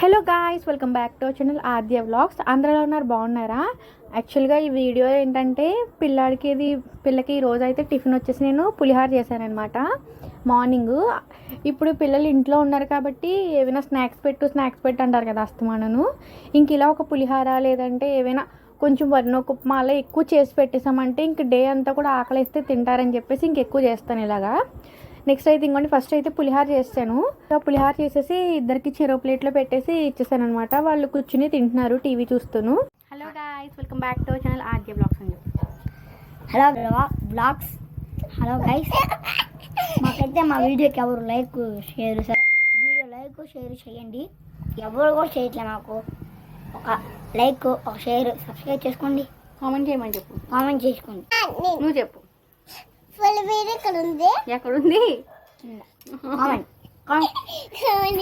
Hello guys welcome back to channel Aadya vlogs అందరిలో ఉన్నారు బాగున్నారా? యాక్చువల్గా ఈ వీడియో ఏంటంటే పిల్లాడికి ఇది పిల్లకి ఈ రోజు అయితే టిఫిన్ వచ్చేసి నేను పులిహార చేశానమాట మార్నింగ్ ఇప్పుడు పిల్లలు ఇంట్లో ఉన్నారు కాబట్టి ఏవైనా స్నాక్స్ పెట్టు స్నాక్స్ పెట్టు అంటారు కదా అస్తమానను. ఇంక ఇలా ఒక పులిహార లేదంటే ఏవైనా కొంచెం వరినొక ఉప్మా అలా ఎక్కువ చేసి పెట్టేసామంటే ఇంక డే అంతా కూడా ఆకలిస్తే తింటారని చెప్పేసి ఇంకెక్కువ చేస్తాను ఇలాగా. నెక్స్ట్ అయితే ఇంకోండి ఫస్ట్ అయితే పులిహార చేస్తాను. పులిహార చేసేసి ఇద్దరికి చెరో ప్లేట్లో పెట్టేసి ఇచ్చేసాను అనమాట వాళ్ళు కూర్చుని తింటున్నారు TV చూస్తూను. Hello guys welcome back to channel RK blogs అండి హలో బ్లాగ్స్ హలో గైస్ మాకైతే మా వీడియోకి ఎవరు like share video like share చేయండి. ఎవరు కూడా చేయట్లే మాకు. ఒక లైక్ ఒక షేర్ సబ్స్క్రైబ్ చేసుకోండి. కామెంట్ చేయమని చెప్పు. కామెంట్ చేసుకోండి. నువ్వు చెప్పు. ఫుల్ వీడియో ఇక్కడ ఉంది ఎక్కడుంది? కామెంట్.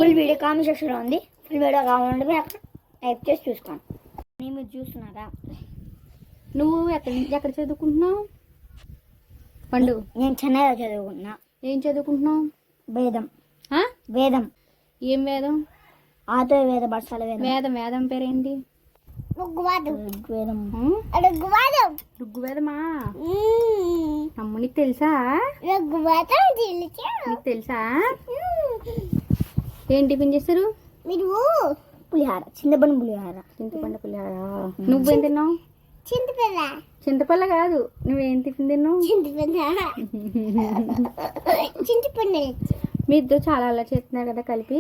ఫుల్ వీడియో కామెంట్ సెక్షన్లో ఉంది. ఫుల్ వీడియో కావాలంటే మీరు అక్కడ టైప్ చేసి చూసుకోండి. నేను మీరు చూస్తున్నారా? నువ్వు ఎక్కడి నుంచి ఎక్కడ చదువుకుంటున్నావు? పండు. నేను చెన్నైలో చదువుకున్నా ఏం చదువుకుంటున్నావు? వేదం? వేదం. ఏం వేదం? ఆతో వేద బట్సాల వేదం వేదం వేదం పేరేంటి? ఋగ్వేదమా అమ్మ నీకు తెలుసా? నీకు తెలుసా? ఏం టిఫిన్ చేస్తారు? మీరు పులిహార చింతపండు పులిహార. చింతపండు పులిహార. నువ్వేం తిన్నావు? చింతపండ. చింతపల్ల కాదు. నువ్వేం టిఫిన్ తిన్నావు? చింతపండ. చింతపండు. మీ ఇద్దరు చాలా అలా చేస్తున్నారు కదా కలిపి.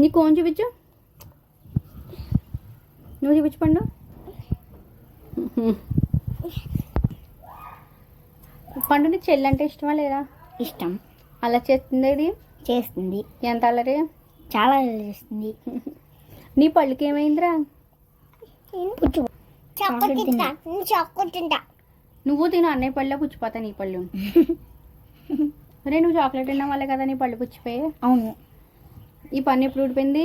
నీ కోన్ చూపించు. నువ్వు చూపించు పండు. చెల్లి అంటే ఇష్టమా లేదా? ఇష్టం. అలా చేస్తుంది ఇది? చేస్తుంది. ఎంత అల్లరి? చాలా చేస్తుంది. నీ పళ్ళుకి ఏమైందిరా? నువ్వు తిను అన్నయ్య పళ్ళే పుచ్చిపోతా నీ పళ్ళు. అరే నువ్వు చాక్లెట్ తిన్నావు వల్లే కదా నీ పళ్ళు పుచ్చిపోయి? అవును. ఈ పన్ను ఎప్పుడు ఊడిపోయింది?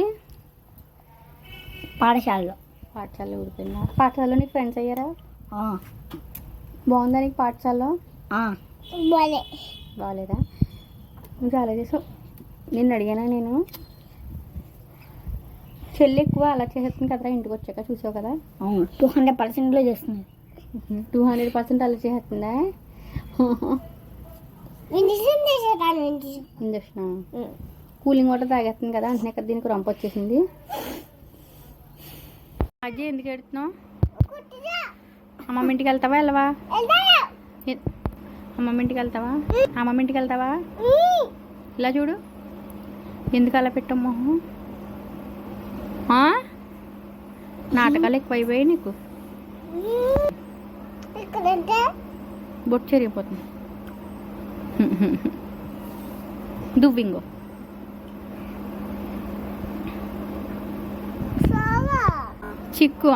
పాఠశాలలో. పాఠశాలలో ఊడిపోయిందా పాఠశాలలో నీకు ఫ్రెండ్స్ అయ్యారా? ఆ, బాగుందా నీకు పాఠశాలలో? బాగాలేదా నువ్వు చాలా చేసావు. నిన్ను అడిగానా నేను? చెల్లి ఎక్కువ అలా చేసేస్తుంది కదరా ఇంటికి వచ్చాక చూసావు కదా? అవును. టూ హండ్రెడ్ పర్సెంట్లో చేస్తుంది. టూ హండ్రెడ్ పర్సెంట్ అలా చేస్తుందా ఇంజక్షన్ కూలింగ్ వాటర్ తాగేస్తుంది కదా అంటనే కదా దీనికి రంపు వచ్చేసింది. అజ్జి ఎందుకు ఎడుతున్నావు అమ్మమ్మ ఇంటికి వెళ్తావా వెళ్ళవా? అమ్మమ్మ ఇంటికి వెళ్తావా అమ్మమ్మ ఇంటికి వెళ్తావా ఇలా చూడు. ఎందుకు అలా పెట్టావు మొహం? నాటకాలు ఎక్కువైపోయాయి నీకు. బొట్టు చెరిగిపోతుంది. దువ్వింగో. చిక్కు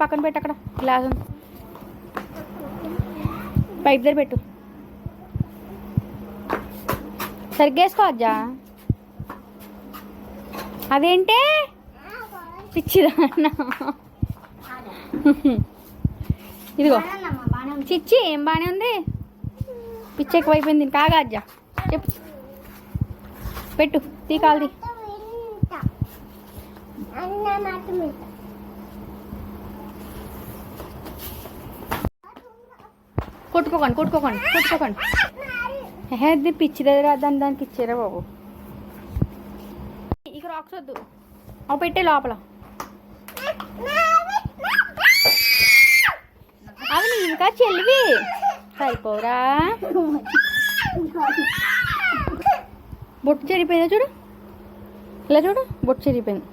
పక్కన పెట్టు అక్కడ గ్లాస్ పైప్ దగ్గర పెట్టు. సరిగ్గా వేసుకో అజ్జా. అదేంటే? చిచ్చిదా ఇదిగో. చిచ్చి ఏం బాగానే ఉంది? పిచ్చి ఎక్కువైపోయింది కాగా అజ్జా. చెప్పు. పెట్టు తీ కాల్ది కొట్టుకోకండి కొట్టుకోకండి కొట్టుకోకండి. హే పిచ్చి దగ్గర దాని దానికి ఇచ్చారా బాబు. ఇక రాక్స్ వద్దు. అవి పెట్టే లోపల. అవును ఇంకా చెల్లివి. సరిపోరా బొట్టు చెరిపోయిందా చూడు? ఇలా చూడు బొట్టు చెరిపోయింది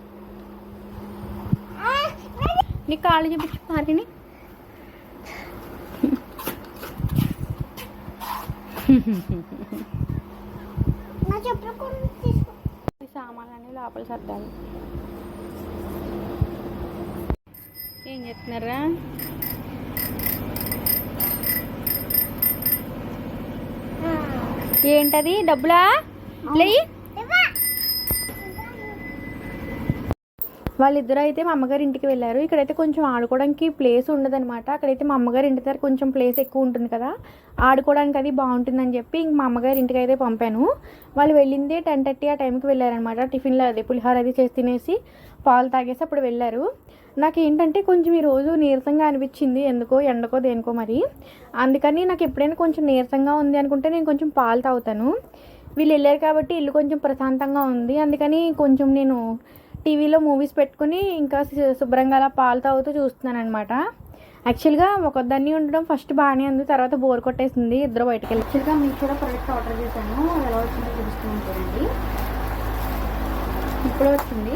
నీ కాళ్ళు చూపించు పారిని ఈ సామాన్లన్నీ లోపల సర్దాలి ఏం చెప్తున్నారా ఏంటది డబ్బులా లేయి వాళ్ళిద్దరూ అయితే మా అమ్మగారి ఇంటికి వెళ్ళారు. ఇక్కడైతే కొంచెం ఆడుకోవడానికి ప్లేస్ ఉండదనమాట అక్కడైతే మా అమ్మగారి ఇంటి దగ్గర కొంచెం ప్లేస్ ఎక్కువ ఉంటుంది కదా. ఆడుకోవడానికి అది బాగుంటుందని చెప్పి ఇంక మా అమ్మగారి ఇంటికి అయితే పంపాను. వాళ్ళు వెళ్ళిందే టెన్ థర్టీ ఆ టైంకి వెళ్ళారనమాట టిఫిన్లో అదే పులిహోర అది చేసి తినేసి పాలు తాగేసి అప్పుడు వెళ్ళారు. నాకు ఏంటంటే కొంచెం ఈరోజు నీరసంగా అనిపించింది. ఎందుకో ఎండకో దేనికో మరి. అందుకని నాకు ఎప్పుడైనా కొంచెం నీరసంగా ఉంది అనుకుంటే నేను కొంచెం పాలు తాగుతాను. వీళ్ళు వెళ్ళారు కాబట్టి ఇల్లు కొంచెం ప్రశాంతంగా ఉంది. అందుకని కొంచెం నేను టీవీలో మూవీస్ పెట్టుకుని ఇంకా శు- శుభ్రంగా అలా పాలు తాగుతూ చూస్తున్నాను అనమాట యాక్చువల్గా ఒకదాన్ని ఉండడం ఫస్ట్ బాగానే ఉంది తర్వాత బోర్ కొట్టేసింది ఇద్దరు బయటకు వెళ్ళి. యాక్చువల్గా మీకు కూడా ప్రొడక్ట్ ఆర్డర్ చేశాను ఎలా వచ్చిందో చూపిస్తున్నాను చూడండి ఇప్పుడు వచ్చింది.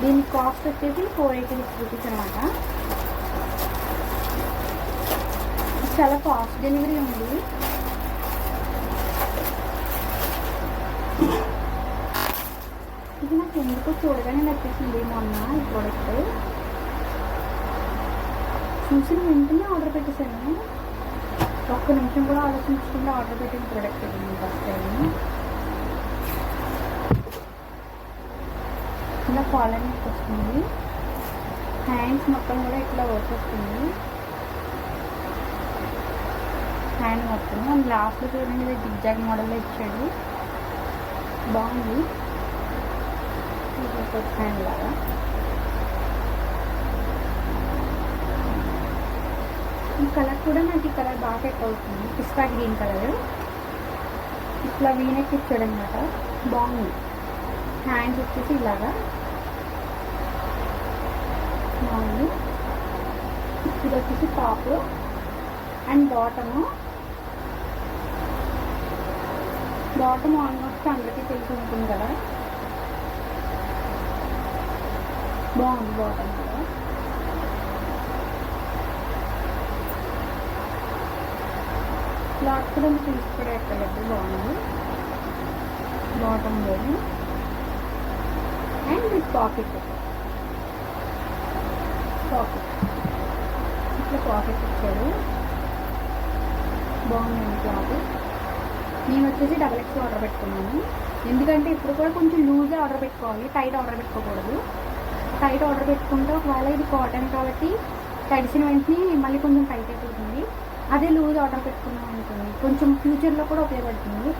దీని కాస్ట్ వచ్చేసి ఫోర్ ఎయిటీ సిక్స్ రూపీస్ అనమాట చాలా ఫాస్ట్ డెలివరీ ఉంది. ఇది నాకు ఎందుకో చూడగానే నచ్చేసింది మొన్న ఈ ప్రోడక్ట్ చూసిన వెంటనే ఆర్డర్ పెట్టేశాను. ఒక్క నిమిషం కూడా ఆలోచించకుండా ఆర్డర్ పెట్టిన ప్రోడక్ట్ ఇది ఫస్ట్ టైం ఇలా కాలర్ వస్తుంది. హ్యాండ్స్ మొత్తం కూడా ఇట్లా వర్క్ వస్తుంది హ్యాండ్ మొత్తం. అండ్ లాస్ట్లో చూడండి జిగ్జాగ్ మోడల్లో ఇచ్చాడు. బాగుంది. ఇది హ్యాండ్ లాగా ఈ కలర్ కూడా నాకు ఈ కలర్ బాగా సెట్ అవుతుంది. పిస్తా గ్రీన్ కలర్. ఇట్లా వీనెక్ ఇచ్చాడు అనమాట బాగుంది. హ్యాండ్స్ వచ్చేసి ఇలాగా. బాగుంది. ఇది వచ్చేసి top. And bottom. Bottom almost అందరికీ తెలిసి ఉంటుంది కదా. బాగుంది. బాటమ్ కూడా క్లాత్ కూడా తీసుకుడే ఎక్కలేదు బాగుంది bottom board and with pocket pocket ఇట్లా పాకెట్ ఇచ్చాడు బాగుంది క్లాత్ నేను వచ్చేసి డబల్ ఎక్స్ ఆర్డర్ పెట్టుకున్నాను ఎందుకంటే ఇప్పుడు కూడా కొంచెం లూజే ఆర్డర్ పెట్టుకోవాలి టైట్ ఆర్డర్ పెట్టుకోకూడదు టైట్ ఆర్డర్ పెట్టుకుంటే ఒకవేళ ఇది కాటన్ కాబట్టి తడిసిన వెంటనే మళ్ళీ కొంచెం టైట్ అయిపోతుంది అదే లూజ్ ఆర్డర్ పెట్టుకున్నాం అనుకోండి కొంచెం ఫ్యూచర్లో కూడా ఉపయోగపడుతుంది.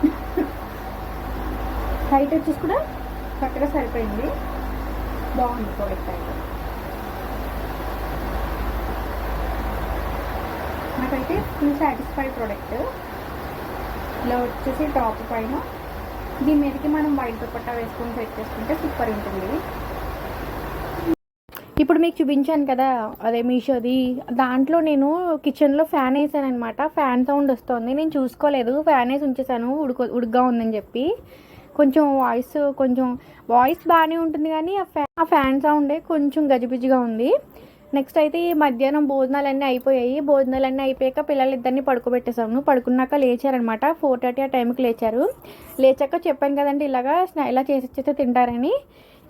టైట్ వచ్చేసి కూడా కరెక్ట్గా సరిపోయింది. బాగుంది ప్రోడక్ట్ అయితే. నాకైతే ఫుల్ సాటిస్ఫైడ్ ప్రోడక్ట్ ఇలా వచ్చేసి టాప్ పైన. దీని మీదకి మనం వైట్ దుపట్టా వేసుకొని సెట్ చేసుకుంటే సూపర్ ఉంటుంది. ఇప్పుడు మీకు చూపించాను కదా అదే మీషోది. దాంట్లో నేను కిచెన్లో ఫ్యాన్ వేసాను అనమాట ఫ్యాన్ సౌండ్ వస్తుంది. నేను చూసుకోలేదు. ఫ్యాన్ వేసి ఉంచేసాను. ఉడుకో ఉడుగ్గా ఉందని చెప్పి. కొంచెం వాయిస్ కొంచెం వాయిస్ బాగానే ఉంటుంది కానీ ఆ ఫ్యాన్ ఆ ఫ్యాన్ సౌండే కొంచెం గజిబిజిగా ఉంది. నెక్స్ట్ అయితే ఈ మధ్యాహ్నం భోజనాలన్నీ అయిపోయాయి. భోజనాలన్నీ అయిపోయాక పిల్లలు ఇద్దరిని పడుకోబెట్టేసాము పడుకున్నాక లేచారనమాట ఫోర్ థర్టీ ఆ టైంకి లేచారు. లేచాక చెప్పాను కదండి ఇలాగా ఇలా చేసి తింటారని.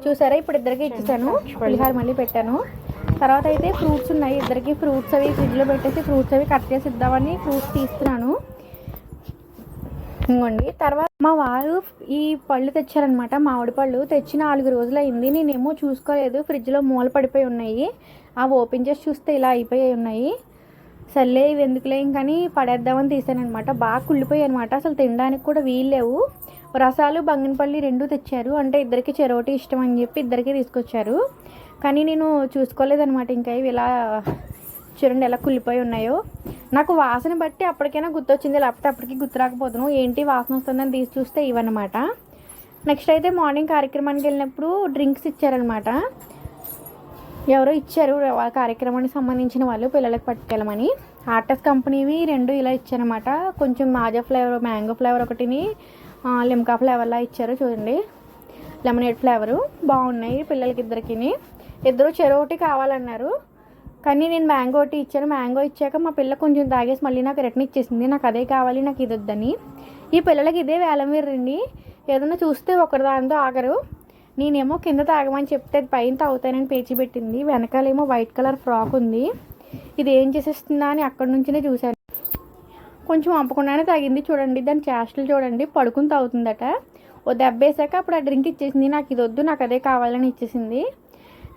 చూసారా? ఇప్పుడు ఇద్దరికి ఇచ్చేసాను. పులిహార మళ్ళీ పెట్టాను. తర్వాత అయితే ఫ్రూట్స్ ఉన్నాయి. ఇద్దరికి ఫ్రూట్స్ అవి ఫ్రిడ్జ్లో పెట్టేసి ఫ్రూట్స్ అవి కట్ చేసి ఇద్దామని ఫ్రూట్స్ తీస్తున్నాను ఇంకోండి. తర్వాత మా వారు ఈ పళ్ళు తెచ్చారనమాట మామిడి పళ్ళు. తెచ్చి నాలుగు రోజులు అయింది. నేనేమో చూసుకోలేదు. ఫ్రిడ్జ్లో మూల పడిపోయి ఉన్నాయి. అవి ఓపెన్ చేసి చూస్తే ఇలా అయిపోయి ఉన్నాయి. సర్లే ఇవి ఎందుకులే? ఇంకని పడేద్దామని తీసానమాట బాగా కుళ్ళిపోయాయి అనమాట అసలు తినడానికి కూడా వీల్లేవు రసాలు బంగినపల్లి రెండు తెచ్చారు. అంటే ఇద్దరికి చెరోటి ఇష్టం అని చెప్పి ఇద్దరికి తీసుకొచ్చారు. కానీ నేను చూసుకోలేదనమాట ఇంకా ఇవి ఇలా చూడండి ఎలా కుళ్ళిపోయి ఉన్నాయో. నాకు వాసన బట్టి అప్పటికైనా గుర్తొచ్చింది. లేకపోతే అప్పటికి గుర్తు రాకపోతున్నాను ఏంటి వాసన వస్తుందని తీసి చూస్తే ఇవన్నమాట. నెక్స్ట్ అయితే మార్నింగ్ కార్యక్రమానికి వెళ్ళినప్పుడు డ్రింక్స్ ఇచ్చారనమాట ఎవరో ఇచ్చారు ఆ కార్యక్రమానికి సంబంధించిన వాళ్ళు పిల్లలకు పట్టుకెళ్ళమని. ఆర్టస్ కంపెనీవి రెండు ఇలా ఇచ్చారనమాట కొంచెం మాజా ఫ్లేవర్ మ్యాంగో ఫ్లేవర్ ఒకటిని లిమ్కా ఫ్లేవర్లా ఇచ్చారు చూడండి. లెమనేడ్ ఫ్లేవరు బాగున్నాయి పిల్లలకి ఇద్దరికి ఇద్దరు ఒకటి కావాలన్నారు. కానీ నేను మ్యాంగో ఒకటి ఇచ్చాను. మ్యాంగో ఇచ్చాక మా పిల్ల కొంచెం తాగేసి మళ్ళీ నాకు రిటర్న్ ఇచ్చేసింది. నాకు అదే కావాలి నాకు ఇది వద్దని. ఈ పిల్లలకి ఇదే వేలం వీరండి. ఏదైనా చూస్తే ఒకరి దాంతో ఆగరు. నేనేమో కింద తాగమని చెప్తే అది పైన తాగుతానని పేచి పెట్టింది. వెనకాలేమో వైట్ కలర్ ఫ్రాక్ ఉంది. ఇది ఏం చేసేస్తుందా అని అక్కడి నుంచినే చూశాను. కొంచెం అంపకుండానే తాగింది. చూడండి దాని చేష్టలు చూడండి. పడుకుని తాగుతుందట. ఓ దెబ్బ వేసాక అప్పుడు ఆ డ్రింక్ ఇచ్చేసింది. నాకు ఇది వద్దు నాకు అదే కావాలని ఇచ్చేసింది.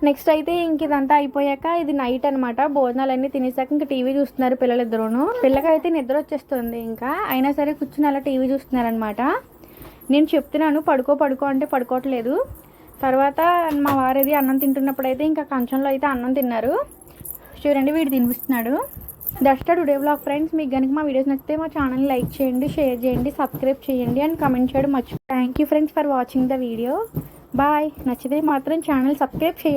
నెక్స్ట్ అయితే ఇంక ఇదంతా అయిపోయాక ఇది నైట్ అనమాట భోజనాలన్నీ తినేసాక ఇంకా టీవీ చూస్తున్నారు పిల్లలిద్దరూను. పిల్లకైతే నిద్ర వచ్చేస్తుంది ఇంకా. అయినా సరే కూర్చుని అలా టీవీ చూస్తున్నారనమాట నేను చెప్తున్నాను పడుకో పడుకో అంటే పడుకోవట్లేదు. తర్వాత మా వారిది అన్నం తింటున్నప్పుడు అయితే ఇంకా కంచంలో అయితే అన్నం తిన్నారు. చూడండి వీడు తినిపిస్తున్నాడు. దట్స్ టుడే బ్లాగ్ ఫ్రెండ్స్ మీకు కనుక మా వీడియోస్ నచ్చితే మా ఛానల్ లైక్ చేయండి షేర్ చేయండి సబ్స్క్రైబ్ చేయండి అండ్ కమెంట్ చేయడం మర్చిపో thank you friends for watching the video. Bye. నచ్చితే మాత్రం ఛానల్ సబ్స్క్రైబ్ చేయండి.